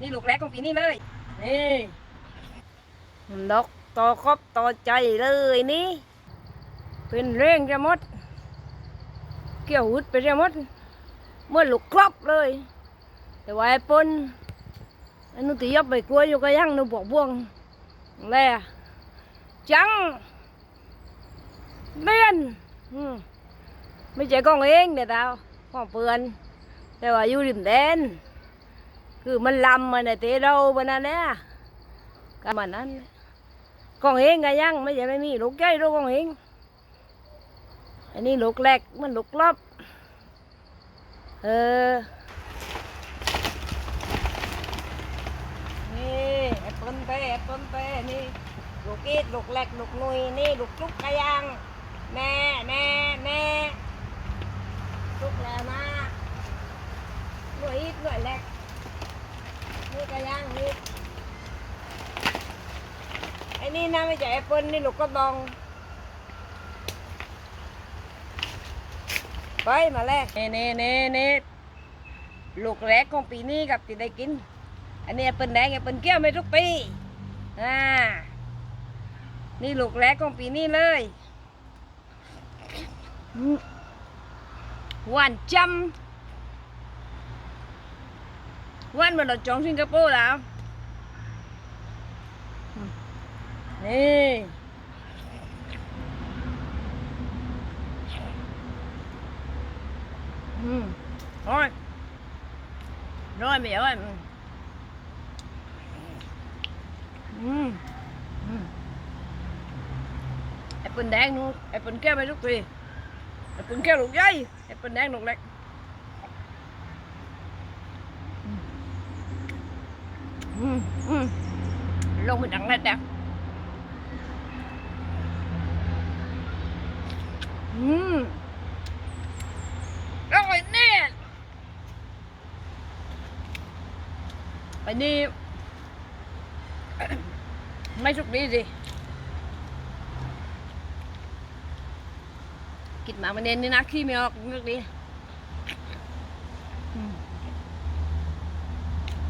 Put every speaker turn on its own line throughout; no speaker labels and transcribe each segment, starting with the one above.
นี่ลูกแรกของปีนี้เลย นี่
ดอกต่อครบต่อใจเลยนี่ เป็นเร่งจะหมด เกี่ยวหุดไปจะหมด เมื่อลูกครบเลย แต่ว่าไอ้ปนไอ้นุติยบไปกลัวอยู่ก็ยังนูบอกบ่วงแล่จังเล่นไม่ใช่กองเองเดี๋ยวดาวของเปือนแต่ว่าอยู่ริมแดน คือมันลำมันในเตะเราบนนั้นแหละก็มันนั้นกองเองก็ยังไม่ใช่ไม่มีลูกใหญ่ลูกกองเองอันนี้ลูกแรกมันลูกรอบเออ
นี่แอปเปิ้ลเต้แอปเปิ้ลเต้นี่ลูกอีดลูกแรกลูกนุยนี่ลูกจุกกระยังแม่แม่แม่จุกแล้วนะหน่วยอีดหน่วยแรก นี่กระยังนี่ไอ้นี่นะไม่ใช่แอปเปิลนี่ลูกกระบองไปมาแล้วเน่เน่เน่เน่ลูกแรกของปีนี้กับที่ได้กิน อันนี้แอปเปิลแดงแอปเปิลเกี้ยวไม่ทุกปีอ่านี่ลูกแรกของปีนี้เลยหวานจำ หวานเหมือนเราจองสิงคโปร์แล้วอืมนี่อืมอร่อยอร่อ ลงไปดังเลยแต่อืมอร่อยแน่ไปนี่ไม่สุกดีสิกินมามันเน้นนี่นะขี้ไม่ออกนึกดีอืม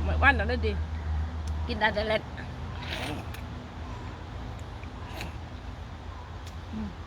ไม่ว่านนั่นเลยดี กินได้แต่เล็ด Mm.